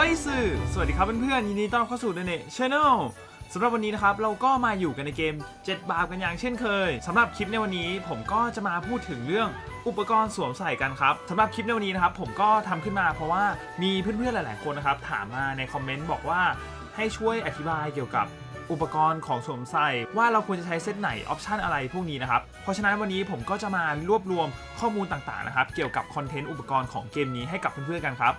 อ้ยสื่อ สวัสดีครับเพื่อนๆ ยินดีต้อนรับเข้าสู่เดเน่ช anel สำหรับวันนี้นะครับ เราก็มาอยู่กันในเกม 7 บาปกันอย่างเช่นเคยสำหรับคลิปในวันนี้ผมก็จะมาพูดถึงเรื่องอุปกรณ์สวมใส่กันครับสำหรับคลิปในวันนี้นะครับ ผมก็ทำขึ้นมาเพราะว่ามีเพื่อนๆ หลายๆ คนนะครับ ถามมาในคอมเมนต์บอกว่าให้ช่วยอธิบายเกี่ยวกับอุปกรณ์ของสวมใส่ว่าเราควรจะใช้เซตไหน ออปชันอะไรพวกนี้นะครับ เพราะฉะนั้นวันนี้ผมก็จะมารวบรวมข้อมูลต่างๆนะครับ เกี่ยวกับคอนเทนต์อุปกรณ์ของเกมนี้ให้กับเพื่อนๆกันครับ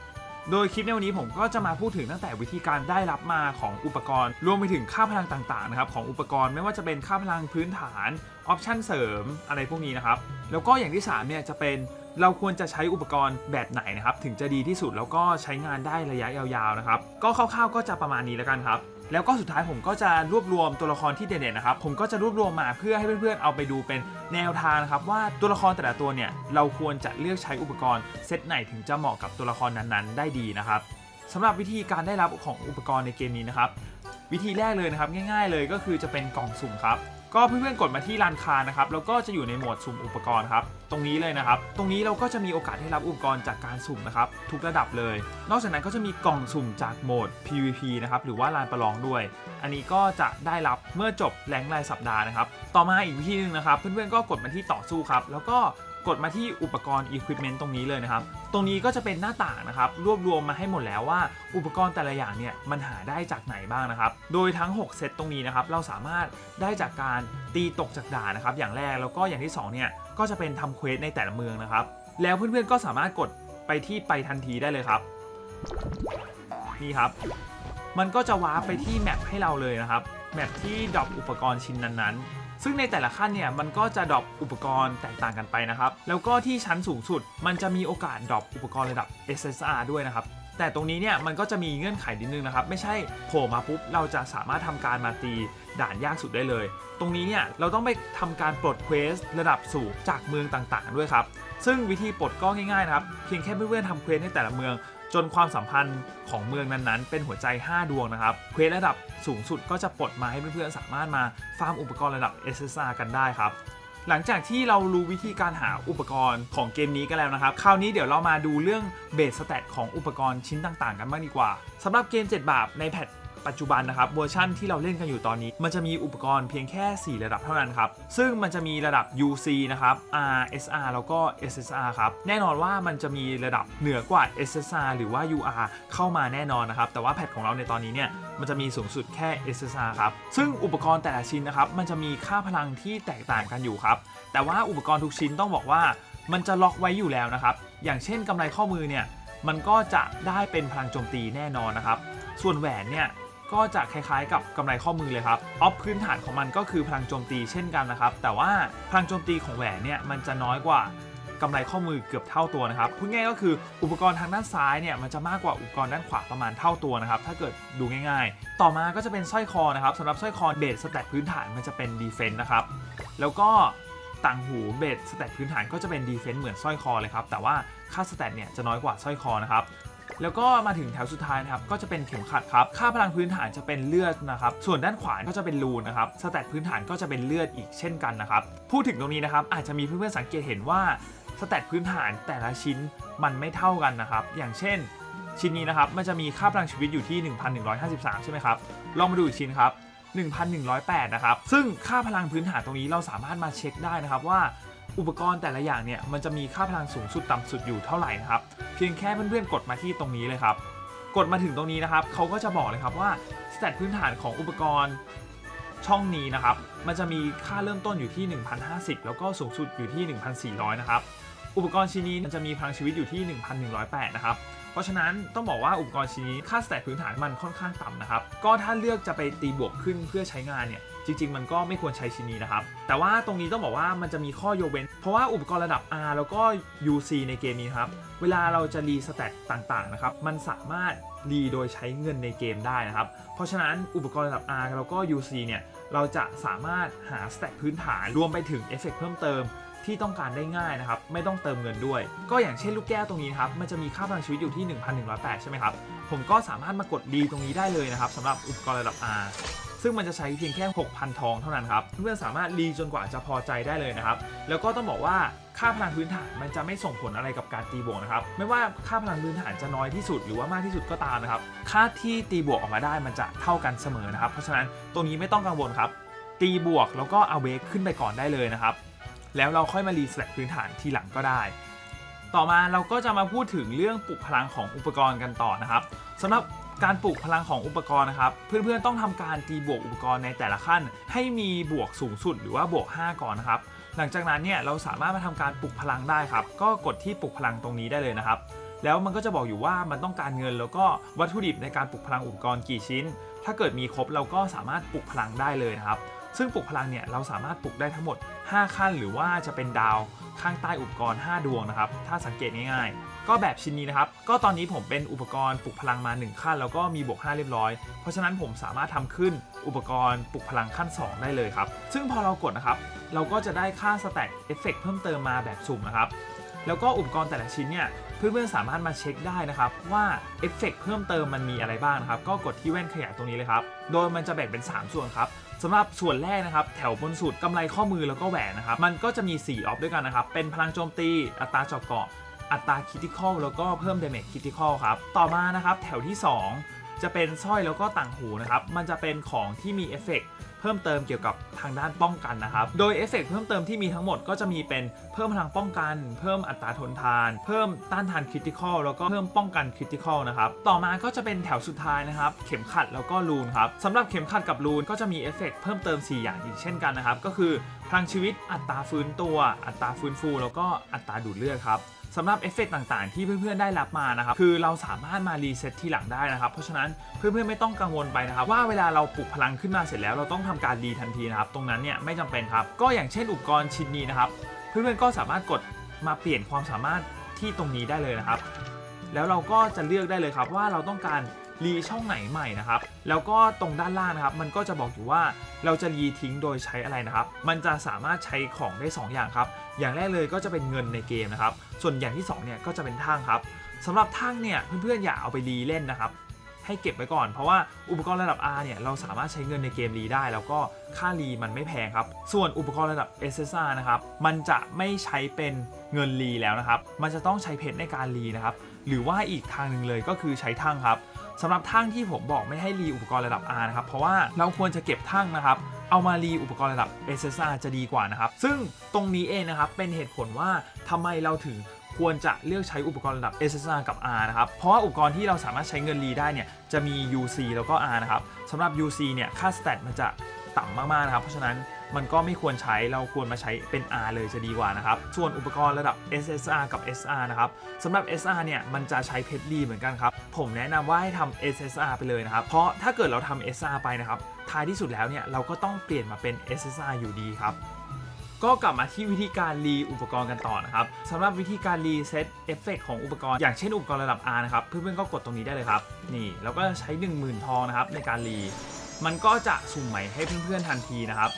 โดยคลิปในวันนี้ผมก็จะมาพูดถึงตั้งแต่วิธีการได้รับมาของอุปกรณ์ รวมไปถึงค่าพลังต่างๆนะครับของอุปกรณ์ไม่ว่าจะเป็นค่าพลังพื้นฐานออปชันเสริมอะไรพวกนี้นะครับ แล้วก็อย่างที่3เนี่ยจะเป็นเราควรจะใช้อุปกรณ์แบบไหนนะครับ ถึงจะดีที่สุดแล้วก็ใช้งานได้ระยะยาวๆนะครับ ก็คร่าวๆก็จะประมาณนี้แล้วกันครับ แล้วก็สุดท้ายผมก็จะรวบรวมตัวละครที่เด่นๆนะครับ ผมก็จะรวบรวมมาเพื่อให้เพื่อนๆเอาไปดูเป็นแนวทางนะครับ ว่าตัวละครแต่ละตัวเนี่ยเราควรจะเลือกใช้อุปกรณ์เซตไหนถึงจะเหมาะกับตัวละครนั้นๆ ได้ดีนะครับสำหรับวิธีการได้รับของอุปกรณ์ในเกมนี้นะครับ วิธีแรกเลยนะครับง่าย ๆ เลยก็คือจะเป็นกล่องสุ่มครับ ก็เพื่อนๆกดมาที่ลานคานะครับแล้วก็จะอยู่ในโหมดสุ่มอุปกรณ์ครับตรงนี้เลยนะครับ ตรงนี้เราก็จะมีโอกาสได้รับอุปกรณ์จากการสุ่มนะครับทุกระดับเลย นอกจากนั้นก็จะมีกล่องสุ่มจากโหมด PVP นะครับหรือว่าลานประลองด้วย อันนี้ก็จะได้รับเมื่อจบแรงรายสัปดาห์นะครับ ต่อมาอีกวิธีหนึงนะครับ เพื่อนๆก็กดมาที่ต่อสู้ครับแล้วก็ กดมาที่อุปกรณ์ Equipment ตรงนี้เลยนะครับ ตรงนี้ก็จะเป็นหน้าต่างนะครับ รวบรวมมาให้หมดแล้วว่า อุปกรณ์แต่ละอย่างเนี่ยมันหาได้จากไหนบ้างนะครับ โดยทั้ง 6 เซตตรงนี้นะครับ เราสามารถได้จากการตีตกจากด่านนะครับ อย่างแรกแล้วก็อย่างที่ 2 เนี่ยก็จะเป็นทำเควสในแต่ละเมืองนะครับ แล้วเพื่อนๆก็สามารถกดไปที่ไปทันทีได้เลยครับนี่ครับ มันก็จะวาร์ปไปที่แมปให้เราเลยนะครับ แมปที่ดรอปอุปกรณ์ชิ้นนั้นๆ ซึ่งในแต่ละขั้นเนี่ยมันก็จะดรอปอุปกรณ์แตกต่างกันไปนะครับแล้วก็ที่ชั้นสูงสุด มันจะมีโอกาสดรอปอุปกรณ์ระดับ SSR ด้วยนะครับแต่ตรงนี้เนี่ยมันก็จะมีเงื่อนไขนิดนึงนะครับ ไม่ใช่โผล่มาปุ๊บเราจะสามารถทำการมาตีด่านยากสุดได้เลย ตรงนี้เนี่ยเราต้องไปทำการปลดเควสระดับสูงจากเมืองต่างๆ ด้วยครับ ซึ่งวิธีปลดก็ง่ายๆนะครับ เพียงแค่เพื่อนๆทำเควสในแต่ละเมือง จนความสัมพันธ์ของเมืองนั้นๆ เป็นหัวใจ 5 ดวงนะครับ เควสระดับสูงสุดก็จะปลดมาให้เพื่อนๆสามารถมาฟาร์มอุปกรณ์ระดับ SSR กันได้ครับหลังจากที่เรารู้วิธีการหาอุปกรณ์ของเกมนี้กันแล้วนะครับ คราวนี้เดี๋ยวเรามาดูเรื่องเบสสแตทของอุปกรณ์ชิ้นต่างๆ กันบ้างดีกว่าสำหรับเกม 7 บาปในแพท ปัจจุบันนะครับเวอร์ชั่นที่เราเล่นกันอยู่ตอนนี้ มันจะมีอุปกรณ์เพียงแค่ 4 ระดับเท่านั้นครับ ซึ่งมันจะมีระดับ UC นะครับ R SR แล้วก็ SSR ครับ แน่นอนว่ามันจะมีระดับเหนือกว่า SSR หรือว่า UR เข้ามาแน่นอนนะครับ แต่ว่าแพทของเราในตอนนี้เนี่ยมันจะมีสูงสุดแค่ SSR ครับ ซึ่งอุปกรณ์แต่ละชิ้นนะครับ มันจะมีค่าพลังที่แตกต่างกันอยู่ครับ แต่ว่าอุปกรณ์ทุกชิ้นต้องบอกว่า มันจะล็อกไว้อยู่แล้วนะครับ อย่างเช่นกำไรข้อมือเนี่ย มันก็จะได้เป็นพลังโจมตีแน่นอนนะครับ ส่วนแหวนเนี่ย ก็จะคล้ายๆ กับกำไรข้อมือเลยครับออฟพื้นฐานของมันก็คือพลังโจมตีเช่นกันนะครับ แต่ว่าพลังโจมตีของแหวนเนี่ยมันจะน้อยกว่ากำไรข้อมือเกือบเท่าตัวนะครับพูดง่ายก็คืออุปกรณ์ทางด้านซ้ายเนี่ยมันจะมากกว่าอุปกรณ์ด้านขวาประมาณเท่าตัวนะครับ ถ้าเกิดดูง่ายๆ ต่อมาก็จะเป็นสร้อยคอนะครับสำหรับสร้อยคอเบสสแตทพื้นฐานมันจะเป็นดีเฟนต์นะครับ แล้วก็ต่างหูเบสสแตทพื้นฐานก็จะเป็นดีเฟนต์เหมือนสร้อยคอเลยครับ แต่ว่าค่าสแตทเนี่ยจะน้อยกว่าสร้อยคอนะครับ แล้วก็มาถึงแถวสุดท้ายนะครับก็จะเป็นเข็มขัดครับค่าพลังพื้นฐานจะเป็นเลือดนะครับส่วนด้านขวาก็จะเป็นรูนนะครับสแตทพื้นฐานก็จะเป็นเลือดอีกเช่นกันนะครับพูดถึงตรงนี้นะครับอาจจะมีเพื่อนๆสังเกตเห็นว่าสแตทพื้นฐานแต่ละชิ้นมันไม่เท่ากันนะครับอย่างเช่น ชิ้นนี้นะครับมันจะมีค่าพลังชีวิตอยู่ที่ 1153 ใช่ไหมครับลองมาดูอีกชิ้นครับ1108 นะครับ ซึ่งค่าพลังพื้นฐานตรงนี้เราสามารถมาเช็คได้นะครับว่า อุปกรณ์แต่ละอย่างเนี่ยมันจะมีค่าพลังสูงสุดต่ำสุดอยู่เท่าไหร่นะครับ เพียงแค่เพื่อนๆกดมาที่ตรงนี้เลยครับ กดมาถึงตรงนี้นะครับเขาก็จะบอกเลยครับว่าสแตทพื้นฐานของอุปกรณ์ช่องนี้นะครับ มันจะมีค่าเริ่มต้นอยู่ที่ 1,050 แล้วก็สูงสุดอยู่ที่ 1,400 นะครับ อุปกรณ์ชิ้นนี้มันจะมีพลังชีวิตอยู่ที่ 1,108 นะครับ เพราะฉะนั้นต้องบอกว่าอุปกรณ์ชิ้นนี้ค่าสแตทพื้นฐานมันค่อนข้างต่ำนะครับ ก็ถ้าเลือกจะไปตีบวกขึ้นเพื่อใช้งานเนี่ยจริง ๆ มันก็ไม่ควรใช้ชิ้นนี้นะครับ แต่ว่าตรงนี้ต้องบอกว่ามันจะมีข้อยกเว้น เพราะว่าอุปกรณ์ระดับ R แล้วก็ UC ในเกมนี้ครับ เวลาเราจะรีสแตทต่างๆนะครับ มันสามารถรีโดยใช้เงินในเกมได้นะครับ เพราะฉะนั้นอุปกรณ์ระดับ R แล้วก็ UC เนี่ยเราจะสามารถหาสแตทพื้นฐานรวมไปถึงเอฟเฟกต์เพิ่มเติม ที่ต้องการได้ง่ายนะครับไม่ต้องเติมเงินด้วย ก็อย่างเช่นลูกแก้วตรงนี้ครับมันจะมีค่าพลังชีวิตอยู่ที่ 1,108 ใช่ไหมครับผมก็สามารถมากดดีตรงนี้ได้เลยนะครับสำหรับอุปกรณ์ระดับ R ซึ่งมันจะใช้เพียงแค่ 6,000 ทองเท่านั้นครับ เพื่อนสามารถรีจนกว่าจะพอใจได้เลยนะครับ แล้วก็ต้องบอกว่าค่าพลังพื้นฐานมันจะไม่ส่งผลอะไรกับการตีบวกนะครับ ไม่ว่าค่าพลังพื้นฐานจะน้อยที่สุดหรือว่ามากที่สุดก็ตามนะครับ ค่าที่ตีบวกออกมาได้มันจะเท่ากันเสมอนะครับ เพราะฉะนั้นตรงนี้ไม่ต้องกังวลครับ ตีบวกแล้วก็เอาเวกขึ้นไปก่อนได้เลยนะครับ แล้วเราค่อยมารีสแลกพื้นฐานทีหลังก็ได้ ต่อมาเราก็จะมาพูดถึงเรื่องปลุกพลังของอุปกรณ์กันต่อนะครับสำหรับการปลุกพลังของอุปกรณ์นะครับ เพื่อนๆต้องทำการตีบวกอุปกรณ์ในแต่ละขั้น ให้มีบวกสูงสุดหรือว่าบวก 5 ก่อนนะครับ หลังจากนั้นเนี่ยเราสามารถมาทำการปลุกพลังได้ครับ ก็กดที่ปลุกพลังตรงนี้ได้เลยนะครับ แล้วมันก็จะบอกอยู่ว่ามันต้องการเงินแล้วก็วัตถุดิบในการปลุกพลังอุปกรณ์กี่ชิ้น ถ้าเกิดมีครบเราก็สามารถปลุกพลังได้เลยนะครับ ซึ่งปลุกพลังเนี่ยเราสามารถปลุกได้ทั้งหมด 5 ขั้น หรือว่าจะเป็นดาวข้างใต้อุปกรณ์ 5 ดวงนะครับ ถ้าสังเกตง่ายๆ ก็แบบชิ้นนี้นะครับ ก็ตอนนี้ผมเป็นอุปกรณ์ปลุกพลังมา 1 ขั้น แล้วก็มีบวก 5 เรียบร้อย เพราะฉะนั้นผมสามารถทำขึ้นอุปกรณ์ปลุกพลังขั้น 2 ได้เลยครับ ซึ่งพอเรากดนะครับ เราก็จะได้ค่าสแต็กเอฟเฟกเพิ่มเติมมาแบบสุ่มนะครับ แล้วก็อุปกรณ์แต่ละชิ้นเนี่ย เพื่อนๆสามารถมาเช็คได้นะครับว่าเอฟเฟกเพิ่มเติมมันมีอะไรบ้างนะครับก็กดที่แว่นขยายตรงนี้เลยครับโดยมันจะแบ่งเป็น 3 ส่วนครับสำหรับส่วนแรกนะครับแถวบนสุดกำไรข้อมือแล้วก็แหวนนะครับมันก็จะมี 4 ออฟด้วยกันนะครับเป็นพลังโจมตีอัตราเจาะเกาะอัตราคิติคอลแล้วก็เพิ่มเดเมจคิติคอลครับต่อมานะครับแถวที่ 2 จะเป็นสร้อยแล้วก็ต่างหูนะครับมันจะเป็นของที่มีเอฟเฟกต์ เพิ่มเติมเกี่ยวกับทางด้านป้องกันนะครับ โดยเอฟเฟกต์เพิ่มเติมที่มีทั้งหมดก็จะมีเป็นเพิ่มพลังป้องกัน เพิ่มอัตราทนทาน เพิ่มต้านทานคริติคอลแล้วก็เพิ่มป้องกันคริติคอลนะครับ ต่อมาก็จะเป็นแถวสุดท้ายนะครับ เข็มขัดแล้วก็รูนครับสำหรับเข็มขัดกับรูนก็จะมีเอฟเฟกต์เพิ่มเติม 4 อย่างอีกเช่นกันนะครับ ก็คือพลังชีวิตอัตราฟื้นตัว อัตราฟื้นฟู แล้วก็อัตราดูดเลือดครับ สำหรับเอฟเฟกต์ต่างๆ ที่เพื่อนๆได้รับมานะครับคือเราสามารถมารีเซ็ตทีหลังได้นะครับ เพราะฉะนั้นเพื่อนๆไม่ต้องกังวลไปนะครับว่าเวลาเราปลุกพลังขึ้นมาเสร็จแล้วเราต้องทำการรีทันทีนะครับตรงนั้นเนี่ยไม่จำเป็นครับก็อย่างเช่นอุปกรณ์ชิ้นนี้นะครับเพื่อนๆก็สามารถกดมาเปลี่ยนความสามารถที่ตรงนี้ได้เลยนะครับ แล้วเราก็จะเลือกได้เลยครับว่าเราต้องการ รีช่องไหนใหม่นะครับ แล้วก็ตรงด้านล่างนะครับ มันก็จะบอกอยู่ว่าเราจะรีทิ้งโดยใช้อะไรนะครับ มันจะสามารถใช้ของได้ 2 อย่างครับ อย่างแรกเลยก็จะเป็นเงินในเกมนะครับ ส่วนอย่างที่2เนี่ยก็จะเป็นทั้งครับสำหรับทั้งเนี่ยเพื่อนๆอย่าเอาไปรีเล่นนะครับให้เก็บไว้ก่อน เพราะว่าอุปกรณ์ระดับ R เนี่ยเราสามารถใช้เงินในเกมรีได้ แล้วก็ค่ารีมันไม่แพงครับ ส่วนอุปกรณ์ระดับ SSR นะครับ มันจะไม่ใช้เป็นเงินรีแล้วนะครับ มันจะต้องใช้เพชรในการรีนะครับ หรือว่าอีกทางหนึ่งเลยก็คือใช้ทั้งครับสำหรับทั้งที่ผมบอกไม่ให้รีอุปกรณ์ระดับ R นะครับ เพราะว่าเราควรจะเก็บทั้งนะครับ เอามารีอุปกรณ์ระดับ SSR จะดีกว่านะครับ ซึ่งตรงนี้เองนะครับเป็นเหตุผลว่าทำไมเราถึงควรจะเลือกใช้อุปกรณ์ระดับ SSR กับ R นะครับ เพราะว่าอุปกรณ์ที่เราสามารถใช้เงินรีได้เนี่ยจะมี UC แล้วก็ R นะครับสำหรับ UC เนี่ยค่าสเตตมันจะต่ำมากๆนะครับ เพราะฉะนั้น มันก็ไม่ควรใช้เราควรมาใช้เป็น R เลยจะดีกว่านะครับ ส่วนอุปกรณ์ระดับ SSR กับ SR นะครับสำหรับ SR เนี่ยมันจะใช้เพชรดีเหมือนกันครับ ผมแนะนำว่าให้ทำ SSR ไปเลยนะครับ เพราะถ้าเกิดเราทำ SR ไปนะครับท้ายที่สุดแล้วเนี่ยเราก็ต้องเปลี่ยนมาเป็น SSR อยู่ดีครับก็กลับมาที่วิธีการรีอุปกรณ์กันต่อนะครับสำหรับวิธีการรีเซตเอฟเฟกของอุปกรณ์อย่างเช่นอุปกรณ์ระดับ R นะครับเพื่อนๆก็กดตรงนี้ได้เลยครับ นี่เราก็ใช้ 10,000 ทองนะครับในการรีมันก็จะสุ่มใหม่ให้เพื่อนๆทันทีนะครับ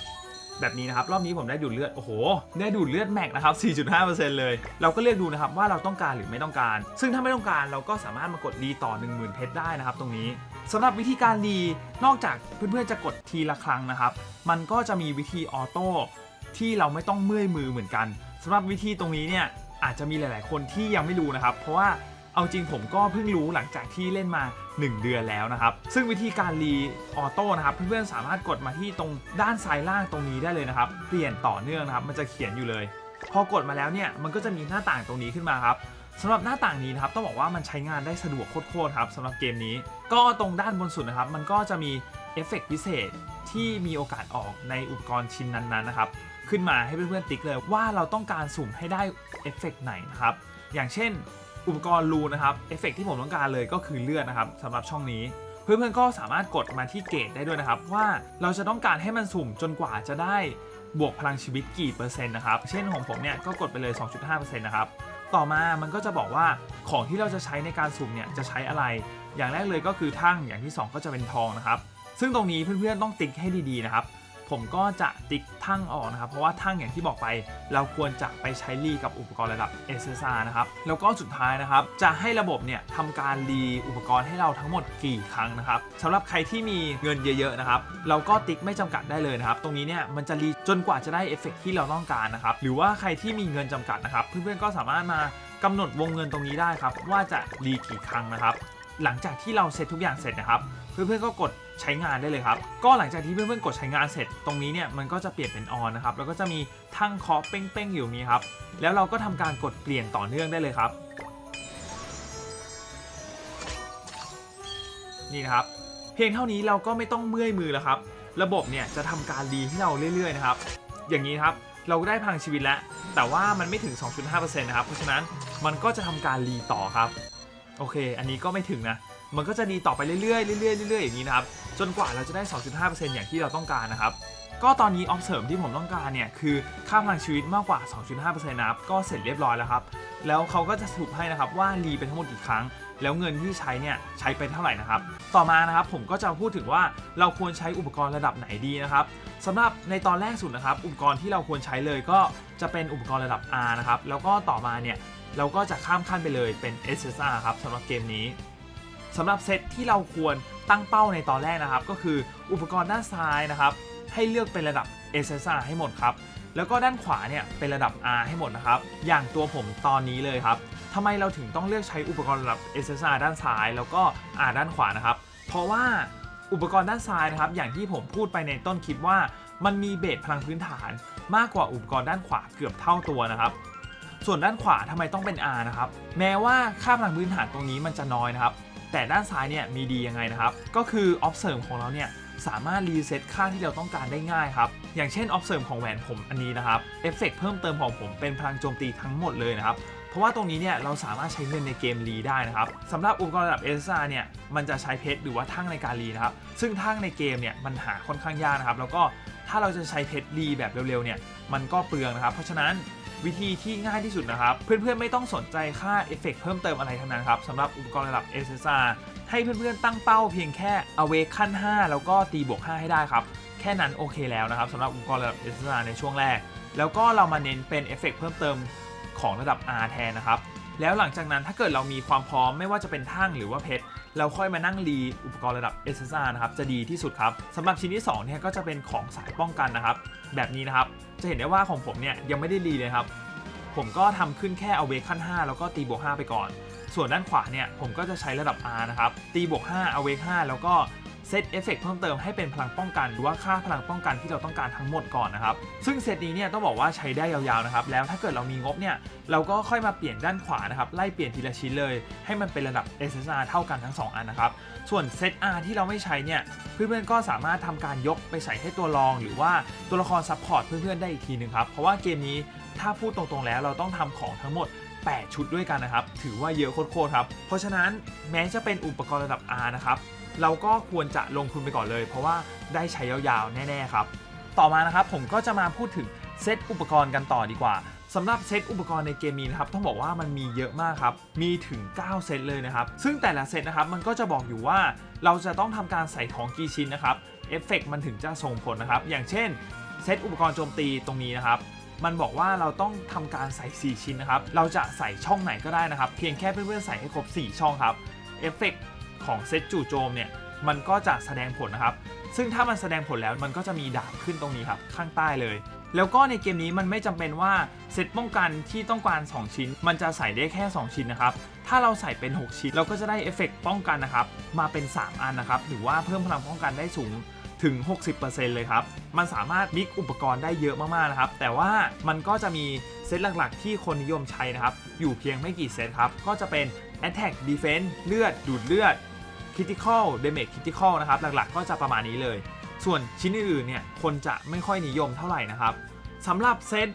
แบบนี้นะครับรอบนี้ผมได้ดูดเลือดโอ้โหได้ดูดเลือดแม็กนะครับ 4.5%เลย เราก็เลือกดูนะครับว่าเราต้องการหรือไม่ต้องการ ซึ่งถ้าไม่ต้องการเราก็สามารถมากดรีต่อ 10,000 เพชรได้นะครับ ตรงนี้สำหรับวิธีการรีนอกจากเพื่อนๆจะกดทีละครั้งนะครับ มันก็จะมีวิธีออโต้ที่เราไม่ต้องเมื่อยมือเหมือนกันสำหรับวิธีตรงนี้เนี่ยอาจจะมีหลาย ๆ คนที่ยังไม่รู้นะครับ เพราะว่า เอาจริงผมก็เพิ่งรู้หลังจากที่เล่นมา 1 เดือนแล้วนะครับ ซึ่งวิธีการรีออโต้นะครับ เพื่อนๆสามารถกดมาที่ตรงด้านซ้ายล่างตรงนี้ได้เลยนะครับ เปลี่ยนต่อเนื่องนะครับ มันจะเขียนอยู่เลย พอกดมาแล้วเนี่ยมันก็จะมีหน้าต่างตรงนี้ขึ้นมาครับสำหรับหน้าต่างนี้นะครับต้องบอกว่ามันใช้งานได้สะดวกโคตรๆครับสำหรับเกมนี้ ก็ตรงด้านบนสุดนะครับ มันก็จะมีเอฟเฟกต์พิเศษที่มีโอกาสออกในอุปกรณ์ชิ้นนั้นๆนะครับ ขึ้นมาให้เพื่อนๆติ๊กเลยว่าเราต้องการสุ่มให้ได้เอฟเฟกต์ไหนนะครับ อย่างเช่น อุปกรณ์รูนะครับเอฟเฟกต์ที่ผมต้องการเลยก็คือเลือดนะครับสำหรับช่องนี้เพื่อนๆก็สามารถกดมาที่เกรดได้ด้วยนะครับ ว่าเราจะต้องการให้มันสุ่มจนกว่าจะได้บวกพลังชีวิตกี่เปอร์เซ็นต์นะครับ เช่นของผมเนี่ยก็กดไปเลย 2.5%นะครับ ต่อมามันก็จะบอกว่าของที่เราจะใช้ในการสุ่มเนี่ยจะใช้อะไร อย่างแรกเลยก็คือทั้งอย่างที่ 2 ก็จะเป็นทองนะครับ ซึ่งตรงนี้เพื่อนๆต้องติ๊กให้ดีๆนะครับ ผมก็จะติ๊กทั้งออกนะครับ เพราะว่าทั้งอย่างที่บอกไป เราควรจะไปใช้รีกับอุปกรณ์ระดับ SSR นะครับ แล้วก็สุดท้ายนะครับ จะให้ระบบเนี่ยทำการรีอุปกรณ์ให้เราทั้งหมดกี่ครั้งนะครับสำหรับใครที่มีเงินเยอะๆนะครับ เราก็ติ๊กไม่จำกัดได้เลยนะครับ ตรงนี้เนี่ยมันจะรีจนกว่าจะได้เอฟเฟกต์ที่เราต้องการนะครับ หรือว่าใครที่มีเงินจำกัดนะครับ เพื่อนๆก็สามารถมากำหนดวงเงินตรงนี้ได้ครับ ว่าจะรีกี่ครั้งนะครับ หลังจากที่เราเซตทุกอย่างเสร็จนะครับ เพื่อนๆก็กดใช้งานได้เลยครับ ก็หลังจากที่เพื่อนๆกดใช้งานเสร็จตรงนี้เนี่ยมันก็จะเปลี่ยนเป็นออนนะครับ แล้วก็จะมีทั้งเคาะเป้งๆอยู่นี้ครับ แล้วเราก็ทำการกดเปลี่ยนต่อเนื่องได้เลยครับ นี่นะครับ เพียงเท่านี้เราก็ไม่ต้องเมื่อยมือแล้วครับ ระบบเนี่ยจะทำการรีให้เราเรื่อยๆนะครับ อย่างนี้ครับเราก็ได้พลังชีวิตแล้ว แต่ว่ามันไม่ถึง 2.5%นะครับ เพราะฉะนั้นมันก็จะทำการรีต่อครับ โอเค อันนี้ก็ไม่ถึงนะ มันก็จะดีต่อไปเรื่อยๆเรื่อยๆเรื่อยๆอย่างนี้นะครับจนกว่าเราจะได้ 2.5%อย่างที่เราต้องการนะครับก็ตอนนี้ observe ที่ผมต้องการเนี่ยคือค่าพลังชีวิตมากกว่า 2.5%นะครับก็เสร็จเรียบร้อยแล้วครับแล้วเขาก็จะสรุปให้นะครับว่ารีเป็นทั้งหมดกี่ครั้ง แล้วเงินที่ใช้เนี่ยใช้ไปเท่าไหร่นะครับ ต่อมานะครับผมก็จะพูดถึงว่าเราควรใช้อุปกรณ์ระดับไหนดีนะครับสำหรับในตอนแรกสุดนะครับ อุปกรณ์ที่เราควรใช้เลยก็จะเป็นอุปกรณ์ระดับ R นะครับแล้วก็ต่อมาเนี่ยเราก็จะข้ามขั้นไปเลยเป็น SSR ครับสำหรับเกมนี้ สำหรับเซตที่เราควรตั้งเป้าในตอนแรกนะครับ ก็คืออุปกรณ์ด้านซ้ายนะครับ ให้เลือกเป็นระดับ SSR ให้หมดครับ แล้วก็ด้านขวาเนี่ยเป็นระดับ R ให้หมดนะครับ อย่างตัวผมตอนนี้เลยครับทำไมเราถึงต้องเลือกใช้อุปกรณ์ระดับ SSR ด้านซ้าย แล้วก็ R ด้านขวานะครับ เพราะว่าอุปกรณ์ด้านซ้ายนะครับ อย่างที่ผมพูดไปในต้นคลิปว่า มันมีเบสพลังพื้นฐาน มากกว่าอุปกรณ์ด้านขวาเกือบเท่าตัวนะครับส่วนด้านขวาทำไมต้องเป็น R นะครับ แม้ว่าค่าพลังพื้นฐานตรงนี้มันจะน้อยนะครับ แต่ด้านซ้ายเนี่ยมีดียังไงนะครับก็คือ observe ของเราเนี่ยสามารถรีเซ็ตค่าที่เราต้องการได้ง่ายครับ อย่างเช่น observe ของแหวนผมอันนี้นะครับเอฟเฟกเพิ่มเติมของผมเป็นพลังโจมตีทั้งหมดเลยนะครับ เพราะว่าตรงนี้เนี่ยเราสามารถใช้เงินในเกมรีได้นะครับสำหรับอุปกรณ์ระดับ s r เนี่ยมันจะใช้เพชรหรือว่าทั้งในการรีนะครับ ซึ่งทั้งในเกมเนี่ยมันหาค่อนข้างยากนะครับ แล้วก็ถ้าเราจะใช้เพชรรีแบบเร็วๆเนี่ยมันก็เปลืองนะครับ เพราะฉะนั้น วิธีที่ง่ายที่สุดนะครับ เพื่อนๆไม่ต้องสนใจค่าเอฟเฟกเพิ่มเติมอะไรทั้งนั้นครับสำหรับอุปกรณ์ระดับ SSR ให้เพื่อนๆตั้งเป้าเพียงแค่ awake ขั้น 5 แล้วก็ตีบวก 5 ให้ได้ครับ แค่นั้นโอเคแล้วนะครับสำหรับอุปกรณ์ระดับ SSR ในช่วงแรก แล้วก็เรามาเน้นเป็นเอฟเฟกเพิ่มเติมของระดับ R แทนนะครับแล้วหลังจากนั้นถ้าเกิดเรามีความพร้อมไม่ว่าจะเป็นทั้งหรือว่าเพชร เราค่อยมานั่งรีอุปกรณ์ระดับ SSR นะครับจะดีที่สุดครับสำหรับชิ้นที่2เนี่ยก็จะเป็นของสายป้องกันนะครับ แบบนี้นะครับจะเห็นได้ว่าของผมเนี่ยยังไม่ได้รีเลยครับ ผมก็ทำขึ้นแค่เอาเวขั้น 5 แล้วก็ตีบวก 5 ไปก่อน ส่วนด้านขวาเนี่ยผมก็จะใช้ระดับ R นะครับตีบวก5เอาเวก5แล้วก็ เซตเอฟเฟกเพิ่มเติมให้เป็นพลังป้องกันหรือว่าค่าพลังป้องกันที่เราต้องการทั้งหมดก่อนนะครับ ซึ่งเซตนี้เนี่ยต้องบอกว่าใช้ได้ยาวๆนะครับ แล้วถ้าเกิดเรามีงบเนี่ยเราก็ค่อยมาเปลี่ยนด้านขวานะครับ ไล่เปลี่ยนทีละชิ้นเลย ให้มันเป็นระดับ SSR เท่ากันทั้ง 2 อันนะครับ ส่วนเซต R ที่เราไม่ใช้เนี่ยเพื่อนๆก็สามารถทำการยกไปใส่ให้ตัวรอง หรือว่าตัวละครซัพพอร์ตเพื่อนๆได้อีกทีหนึ่งครับเพราะว่าเกมนี้ถ้าพูดตรงๆแล้วเราต้องทำของทั้งหมด8 ชุดด้วยกันนะครับ ถือว่าเยอะโคตรๆครับ เพราะฉะนั้นแม้จะเป็นอุปกรณ์ระดับ R นะครับ เราก็ควรจะลงทุนไปก่อนเลย เพราะว่าได้ใช้ยาวๆ แน่ๆครับ ต่อมานะครับผมก็จะมาพูดถึงเซตอุปกรณ์กันต่อดีกว่าสำหรับเซตอุปกรณ์ในเกมนี้นะครับต้องบอกว่ามันมีเยอะมากครับ มีถึง 9 เซตเลยนะครับ ซึ่งแต่ละเซตนะครับมันก็จะบอกอยู่ว่าเราจะต้องทำการใส่ของกี่ชิ้นนะครับเอฟเฟกมันถึงจะส่งผลนะครับ อย่างเช่นเซตอุปกรณ์โจมตีตรงนี้นะครับ มันบอกว่าเราต้องทำการใส่ 4 ชิ้นนะครับ เราจะใส่ช่องไหนก็ได้นะครับ เพียงแค่เพื่อนๆใส่ให้ครบ 4 ช่องครับเอฟเฟก ของเซตจู่โจมเนี่ยมันก็จะแสดงผลนะครับ ซึ่งถ้ามันแสดงผลแล้วมันก็จะมีดาบขึ้นตรงนี้ครับข้างใต้เลย แล้วก็ในเกมนี้มันไม่จำเป็นว่าเซตป้องกันที่ต้องการ 2 ชิ้น มันจะใส่ได้แค่ 2 ชิ้นนะครับ ถ้าเราใส่เป็น 6 ชิ้น เราก็จะได้เอฟเฟกป้องกันนะครับมาเป็น 3 อันนะครับหรือว่าเพิ่มพลังป้องกันได้สูงถึง 60%เลยครับ มันสามารถมิกอุปกรณ์ได้เยอะมากๆนะครับ แต่ว่ามันก็จะมีเซตหลักๆ ที่คนนิยมใช้นะครับ อยู่เพียงไม่กี่เซตครับ ก็จะเป็น Attack Defense เลือด ดูดเลือด Critical Damage Critical นะครับ หลักๆ ก็จะประมาณนี้เลย ส่วนชิ้นอื่นๆเนี่ย คนจะไม่ค่อยนิยมเท่าไหร่นะครับสำหรับเซต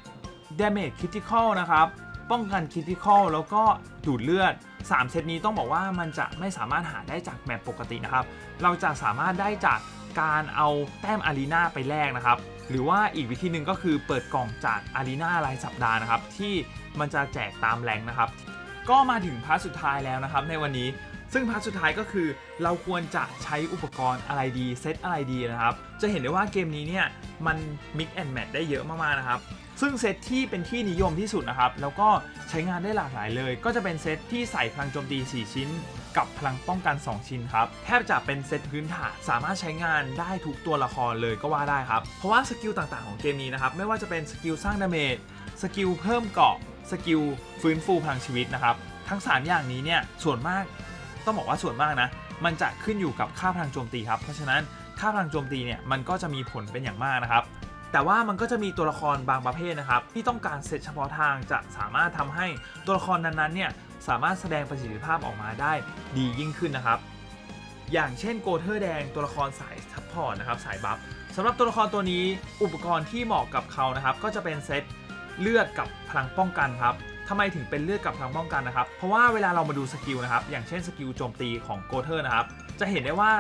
Damage Critical นะครับ ป้องกัน Critical แล้วก็ดูดเลือด 3 เซตนี้ต้องบอกว่ามันจะไม่สามารถหาได้จากแมปปกตินะครับ เราจะสามารถได้จากการเอาแต้มอารีนาไปแลกนะครับ หรือว่าอีกวิธีหนึ่งก็คือเปิดกล่องจากอารีนารายสัปดาห์นะครับ ที่มันจะแจกตามแรงนะครับ ก็มาถึงพาร์ทสุดท้ายแล้วนะครับ ในวันนี้ ซึ่งพาร์ทสุดท้ายก็คือเราควรจะใช้อุปกรณ์อะไรดีเซตอะไรดีนะครับ จะเห็นได้ว่าเกมนี้เนี่ยมัน mix and match ได้เยอะมากๆนะครับ ซึ่งเซตที่เป็นที่นิยมที่สุดนะครับ แล้วก็ใช้งานได้หลากหลายเลย ก็จะเป็นเซตที่ใส่พลังโจมตี 4 ชิ้น กับพลังป้องกัน 2 ชิ้นครับ แทบจะเป็นเซตพื้นฐานสามารถใช้งานได้ทุกตัวละครเลยก็ว่าได้ครับ เพราะว่าสกิลต่างๆของเกมนี้นะครับ ไม่ว่าจะเป็นสกิลสร้างดาเมจ สกิลเพิ่มเกาะ สกิลฟื้นฟูพลังชีวิตนะครับ ทั้ง 3 อย่างนี้เนี่ยส่วนมาก ต้องบอกว่าส่วนมากนะ มันจะขึ้นอยู่กับค่าพลังโจมตีครับ เพราะฉะนั้นค่าพลังโจมตีเนี่ยมันก็จะมีผลเป็นอย่างมากนะครับ แต่ว่ามันก็จะมีตัวละครบางประเภทนะครับ ที่ต้องการเซตเฉพาะทางจะสามารถทำให้ตัวละครนั้นๆเนี่ยสามารถแสดงประสิทธิภาพออกมาได้ดียิ่งขึ้นนะครับ อย่างเช่นโกเทอร์แดงตัวละครสายซัพพอร์ตนะครับสายบัฟสำหรับตัวละครตัวนี้อุปกรณ์ที่เหมาะกับเขานะครับ ก็จะเป็นเซตเลือดกับพลังป้องกันครับ ทำไมถึงเป็นเลือดกับพลังป้องกันนะครับ เพราะว่าเวลาเรามาดูสกิลนะครับ อย่างเช่นสกิลโจมตีของโกเทอร์นะครับ จะเห็นได้ว่า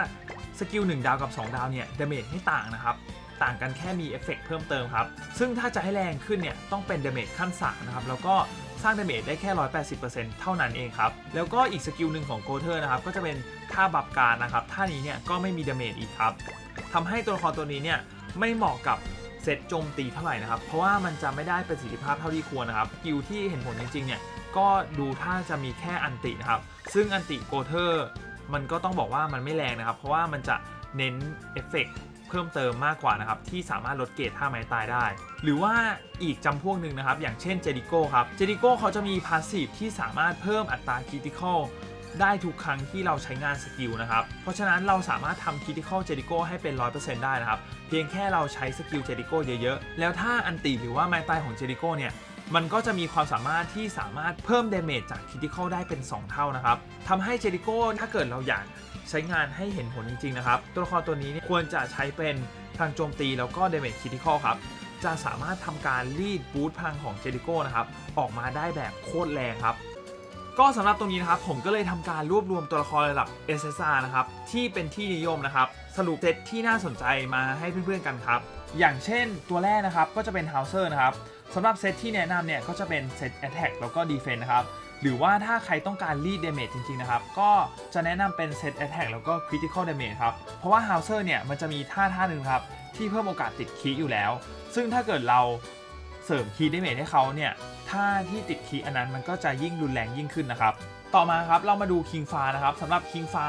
สกิล1ดาวกับ 2 ดาวเนี่ยดาเมจไม่ต่างนะครับ ต่างกันแค่มีเอฟเฟกต์เพิ่มเติมครับ ซึ่งถ้าจะให้แรงขึ้นเนี่ยต้องเป็นดาเมจขั้น3นะครับ แล้วก็สร้างดาเมจได้แค่ 180%เท่านั้นเองครับ แล้วก็อีกสกิลหนึ่งของโกเทอร์นะครับ ก็จะเป็นท่าบัฟการนะครับ ท่านี้เนี่ยก็ไม่มีดาเมจอีกครับทำให้ตัวละครตัวนี้เนี่ยไม่เหมาะกับ เซตโจมตีเท่าไหร่นะครับ เพราะว่ามันจะไม่ได้ประสิทธิภาพเท่าที่ควรนะครับกิลที่เห็นผลจริงๆเนี่ยก็ดูท่าจะมีแค่อันตินะครับ ซึ่งอันติโกเทอร์มันก็ต้องบอกว่ามันไม่แรงนะครับ เพราะว่ามันจะเน้นเอฟเฟกต์เพิ่มเติมมากกว่านะครับ ที่สามารถลดเกรดท่าไม้ตายได้ หรือว่าอีกจำพวกหนึ่งนะครับ อย่างเช่นเจดิโก้ครับ เจดิโก้เขาจะมีพาสซีฟที่สามารถเพิ่มอัตราคริติคอล ได้ทุกครั้งที่เราใช้งานสกิลนะครับ เพราะฉะนั้นเราสามารถทำคริติคอลเจดิโก้ให้เป็น 100%ได้นะครับ เพียงแค่เราใช้สกิลเจดิโก้เยอะๆ แล้วถ้าอันติหรือว่าไม้ตายของเจดิโก้เนี่ยมันก็จะมีความสามารถที่สามารถเพิ่มเดเมจจากคริติคอลได้เป็น 2 เท่านะครับทำให้เจดิโก้ถ้าเกิดเราอยากใช้งานให้เห็นผลจริงๆนะครับ ตัวละครตัวนี้ควรจะใช้เป็นพลังโจมตีแล้วก็เดเมจคริติคอลครับจะสามารถทำการรีดบูตพลังของเจดิโก้นะครับ ออกมาได้แบบโคตรแรงครับ ก็สำหรับตรงนี้นะครับผมก็เลยทำการรวบรวมตัวละครระดับ SSR นะครับที่เป็นที่นิยมนะครับสรุปเซตที่น่าสนใจมาให้เพื่อนๆกันครับอย่างเช่นตัวแรกนะครับก็จะเป็น Hauser นะครับสำหรับเซตที่แนะนำเนี่ยก็จะเป็นเซต Attack แล้วก็ Defense นะครับหรือว่าถ้าใครต้องการรีด Damage จริงๆนะครับก็จะแนะนำเป็นเซต Attack แล้วก็ Critical Damage ครับเพราะว่า Hauser เนี่ยมันจะมีท่าท่าหนึ่งครับที่เพิ่มโอกาสติดคีย์อยู่แล้ว ซึ่งถ้าเกิดเรา เสริมคีย์ Damage ให้เขาเนี่ยท่าที่ติดคีย์อันนั้นมันก็จะยิ่งรุนแรงยิ่งขึ้นนะครับต่อมาครับเรามาดูคิงฟ้านะครับสำหรับคิงฟ้า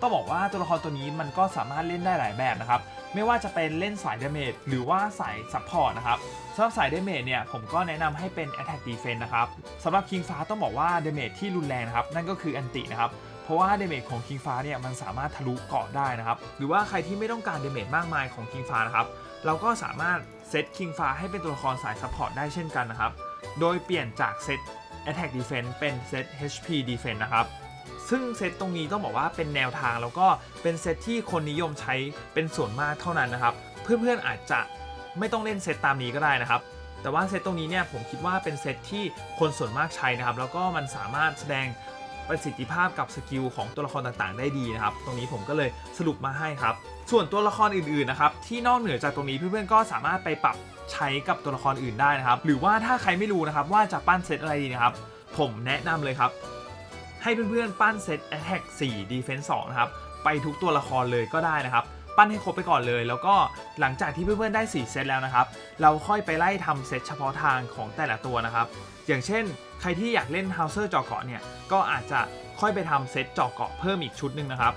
ต้องบอกว่าตัวละครตัวนี้มันก็สามารถเล่นได้หลายแบบนะครับไม่ว่าจะเป็นเล่นสายดเมจหรือว่าสายซัพพอร์ตนะครับสำหรับสายดเมจเนี่ยผมก็แนะนำให้เป็น Attack Defense นะครับสำหรับคิงฟ้าต้องบอกว่าดเมจที่รุนแรงนะครับนั่นก็คืออันตินะครับเพราะว่าดเมจของคิงฟ้าเนี่ยมันสามารถทะลุเกาะได้นะครับหรือว่าใครที่ไม่ต้องการดเมจมากมายของคิงฟ้านะครับ เราก็สามารถเซตคิงฟ้าให้เป็นตัวละครสายซัพพอร์ตได้เช่นกันนะครับ โดยเปลี่ยนจากเซต Attack Defense เป็นเซต HP Defense นะครับ ซึ่งเซตตรงนี้ต้องบอกว่าเป็นแนวทางแล้วก็เป็นเซตที่คนนิยมใช้เป็นส่วนมากเท่านั้นนะครับ เพื่อนๆอาจจะไม่ต้องเล่นเซตตามนี้ก็ได้นะครับ แต่ว่าเซตตรงนี้เนี่ยผมคิดว่าเป็นเซตที่คนส่วนมากใช้นะครับ แล้วก็มันสามารถแสดง ประสิทธิภาพกับสกิลของตัวละครต่างๆ ได้ดีนะครับ ตรงนี้ผมก็เลยสรุปมาให้ครับ ส่วนตัวละครอื่นๆนะครับที่นอกเหนือจากตรงนี้เพื่อนๆก็สามารถไปปรับใช้กับตัวละครอื่นได้นะครับ หรือว่าถ้าใครไม่รู้นะครับว่าจะปั้นเซตอะไรดีนะครับ ผมแนะนำเลยครับ ให้เพื่อนๆปั้นเซต Attack 4 Defense 2นะครับไปทุกตัวละครเลยก็ได้นะครับปั้นให้ครบไปก่อนเลย แล้วก็หลังจากที่เพื่อนๆได้ 4 เซตแล้วนะครับ เราค่อยไปไล่ทำเซตเฉพาะทางของแต่ละตัวนะครับ อย่างเช่น ใครที่อยากเล่น h o u s e r เจาะเกาะเนี่ยก็อาจจะค่อยไปทำเซตเจาะเกาะเพิ่มอีกชุดหนึ่งนะครับ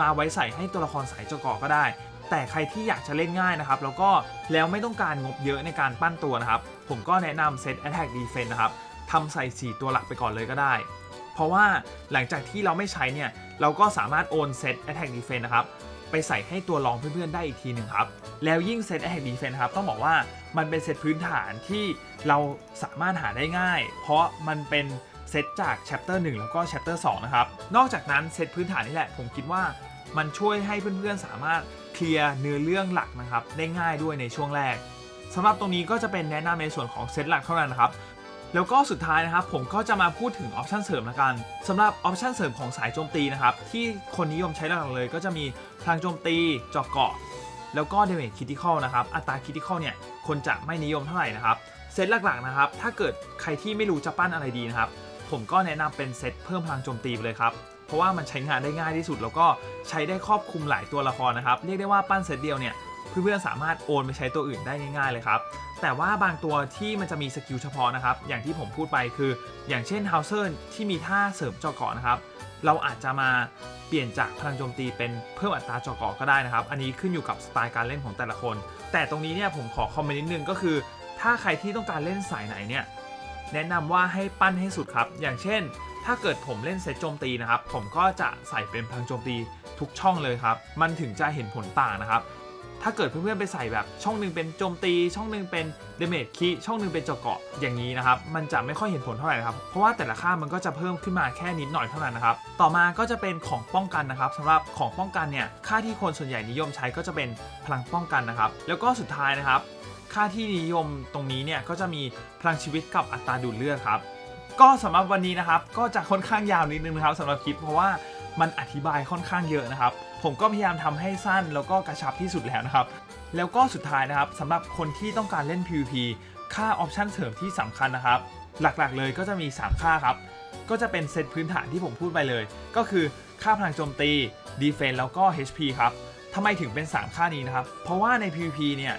มาไว้ใส่ให้ตัวละครสายเจาะเกาะก็ได้ แต่ใครที่อยากจะเล่นง่ายนะครับ แล้วก็แล้วไม่ต้องการงบเยอะในการปั้นตัวนะครับ ผมก็แนะนำเซต Attack Defense นะครับทำใส่ 4 ตัวหลักไปก่อนเลยก็ได้ เพราะว่าหลังจากที่เราไม่ใช้เนี่ยเราก็สามารถโอนเซต Attack Defense นะครับ ไปใส่ให้ตัวรองเพื่อนๆได้อีกทีหนึ่งครับ แล้วยิ่งเซต Attack Defense ครับต้องบอกว่ามันเป็นเซตพื้นฐานที่เราสามารถหาได้ง่าย เพราะมันเป็นเซตจาก Chapter 1 แล้วก็ Chapter 2 นะครับ นอกจากนั้นเซตพื้นฐานนี่แหละ ผมคิดว่ามันช่วยให้เพื่อนๆสามารถเคลียร์เนื้อเรื่องหลักนะครับ ได้ง่ายด้วยในช่วงแรกสำหรับตรงนี้ก็จะเป็นแนะนำในส่วนของเซตหลักเท่านั้นนะครับ แล้วก็สุดท้ายนะครับผมก็จะมาพูดถึงออปชันเสริมละกันสำหรับออปชันเสริมของสายโจมตีนะครับที่คนนิยมใช้หลักเลยก็จะมีพลังโจมตีเจาะเกาะ แล้วก็เดเมจคิติคอลนะครับอัตราคิติคอลเนี่ยคนจะไม่นิยมเท่าไหร่นะครับเซตหลักๆนะครับถ้าเกิดใครที่ไม่รู้จะปั้นอะไรดีนะครับผมก็แนะนำเป็นเซตเพิ่มพลังโจมตีไปเลยครับเพราะว่ามันใช้งานได้ง่ายที่สุด แล้วก็ใช้ได้ครอบคลุมหลายตัวละครนะครับเรียกได้ว่าปั้นเซตเดียวเนี่ย เพื่อนๆสามารถโอนไปใช้ตัวอื่นได้ง่ายๆเลยครับ แต่ว่าบางตัวที่มันจะมีสกิลเฉพาะนะครับ อย่างที่ผมพูดไปคือ อย่างเช่นเฮาเซอร์ที่มีท่าเสริมเจาะเกาะนะครับ เราอาจจะมาเปลี่ยนจากพลังโจมตีเป็นเพิ่มอัตราเจาะเกาะก็ได้นะครับ อันนี้ขึ้นอยู่กับสไตล์การเล่นของแต่ละคน แต่ตรงนี้เนี่ยผมขอคอมเมนต์นิดนึงก็คือ ถ้าใครที่ต้องการเล่นสายไหนเนี่ยแนะนำว่าให้ปั้นให้สุดครับ อย่างเช่น ถ้าเกิดผมเล่นเซตโจมตีนะครับ ผมก็จะใส่เป็นพลังโจมตีทุกช่องเลยครับ มันถึงจะเห็นผลต่างนะครับ ถ้าเกิดเพื่อนๆไปใส่แบบช่องหนึ่งเป็นโจมตี ช่องหนึ่งเป็นเดเมจคีช่องหนึ่งเป็นเจาะเกาะอย่างนี้นะครับ มันจะไม่ค่อยเห็นผลเท่าไหร่นะครับ เพราะว่าแต่ละค่ามันก็จะเพิ่มขึ้นมาแค่นิดหน่อยเท่านั้นนะครับ ต่อมาก็จะเป็นของป้องกันนะครับสำหรับของป้องกันเนี่ยค่าที่คนส่วนใหญ่นิยมใช้ก็จะเป็นพลังป้องกันนะครับ แล้วก็สุดท้ายนะครับ ค่าที่นิยมตรงนี้เนี่ยก็จะมีพลังชีวิตกับอัตราดูดเลือดครับก็สำหรับวันนี้นะครับก็จะค่อนข้างยาวนิดนึงนะครับสำหรับคลิปเพราะว่ามันอธิบายค่อนข้างเยอะนะครับ ผมก็พยายามทำให้สั้นแล้วก็กระชับที่สุดแล้วนะครับ แล้วก็สุดท้ายนะครับสำหรับคนที่ต้องการเล่น PVP ค่าออปชันเสริมที่สำคัญนะครับ หลักๆเลยก็จะมี 3 ค่าครับ ก็จะเป็นเซตพื้นฐานที่ผมพูดไปเลย ก็คือค่าพลังโจมตี Defense แล้วก็ HP ครับทำไมถึงเป็น 3 ค่านี้นะครับ เพราะว่าใน PVP เนี่ย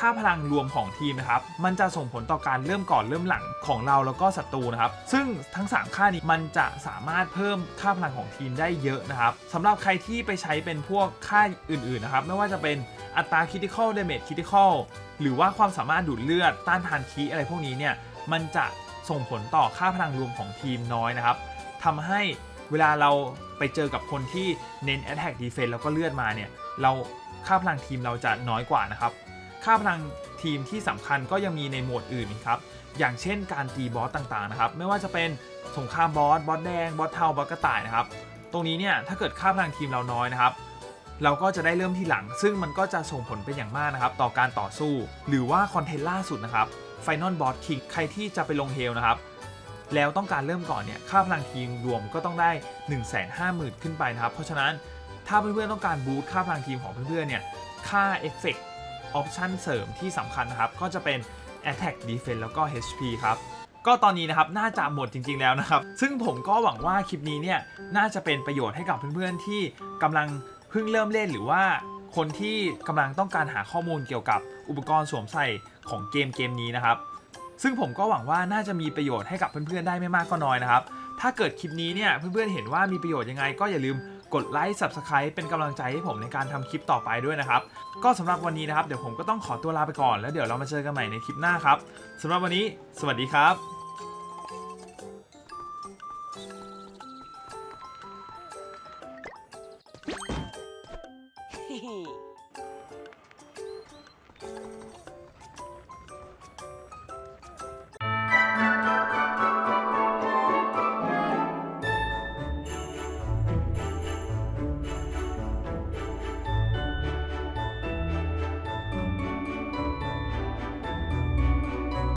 ค่าพลังรวมของทีมนะครับ มันจะส่งผลต่อการเริ่มก่อนเริ่มหลังของเราแล้วก็ศัตรูนะครับ ซึ่งทั้ง 3 ค่านี้มันจะสามารถเพิ่มค่าพลังของทีมได้เยอะนะครับสำหรับใครที่ไปใช้เป็นพวกค่าอื่นๆนะครับ ไม่ว่าจะเป็นอัตรา critical damage critical หรือว่าความสามารถดูดเลือดต้านทานคีอะไรพวกนี้เนี่ยมันจะส่งผลต่อค่าพลังรวมของทีมน้อยนะครับทำให้เวลาเราไปเจอกับคนที่เน้น attack defense แล้วก็เลือดมาเนี่ย เราค่าพลังทีมเราจะน้อยกว่านะครับ ค่าพลังทีมที่สำคัญก็ยังมีในโหมดอื่นครับ อย่างเช่นการตีบอสต่างๆนะครับ ไม่ว่าจะเป็นสงครามบอส บอสแดง บอสเทา บอสกระต่ายนะครับ ตรงนี้เนี่ยถ้าเกิดค่าพลังทีมเราน้อยนะครับ เราก็จะได้เริ่มที่หลัง ซึ่งมันก็จะส่งผลเป็นอย่างมากนะครับ ต่อการต่อสู้ หรือว่าคอนเทนต์ล่าสุดนะครับ Final Boss King ใครที่จะไปลงเฮลนะครับ แล้วต้องการเริ่มก่อนเนี่ย ค่าพลังทีมรวมก็ต้องได้ 1 5 0 0 0 0 ขึ้นไปนะครับ เพราะฉะนั้นถ้าเพื่อนๆต้องการบูสต์ค่าพลังทีมของเพื่อนๆเนี่ย ค่าเอฟเฟกต ออปชันเสริมที่สำคัญนะครับ ก็จะเป็น Attack Defense แล้วก็ HP ครับ ก็ตอนนี้นะครับ น่าจะหมดจริงๆแล้วนะครับ ซึ่งผมก็หวังว่าคลิปนี้เนี่ย น่าจะเป็นประโยชน์ให้กับเพื่อนๆ ที่กำลังเพิ่งเริ่มเล่นหรือว่าคนที่กำลังต้องการหาข้อมูลเกี่ยวกับอุปกรณ์สวมใส่ของเกมเกมนี้นะครับ ซึ่งผมก็หวังว่าน่าจะมีประโยชน์ให้กับเพื่อนๆ ได้ไม่มากก็น้อยนะครับ ถ้าเกิดคลิปนี้เนี่ยเพื่อนๆ เห็นว่ามีประโยชน์ยังไงก็อย่าลืม กดไลค์ Subscribe เป็นกำลังใจให้ผมในการทำคลิปต่อไปด้วยนะครับ ก็สำหรับวันนี้นะครับ เดี๋ยวผมก็ต้องขอตัวลาไปก่อน แล้วเดี๋ยวเรามาเจอกันใหม่ในคลิปหน้าครับสำหรับวันนี้ สวัสดีครับ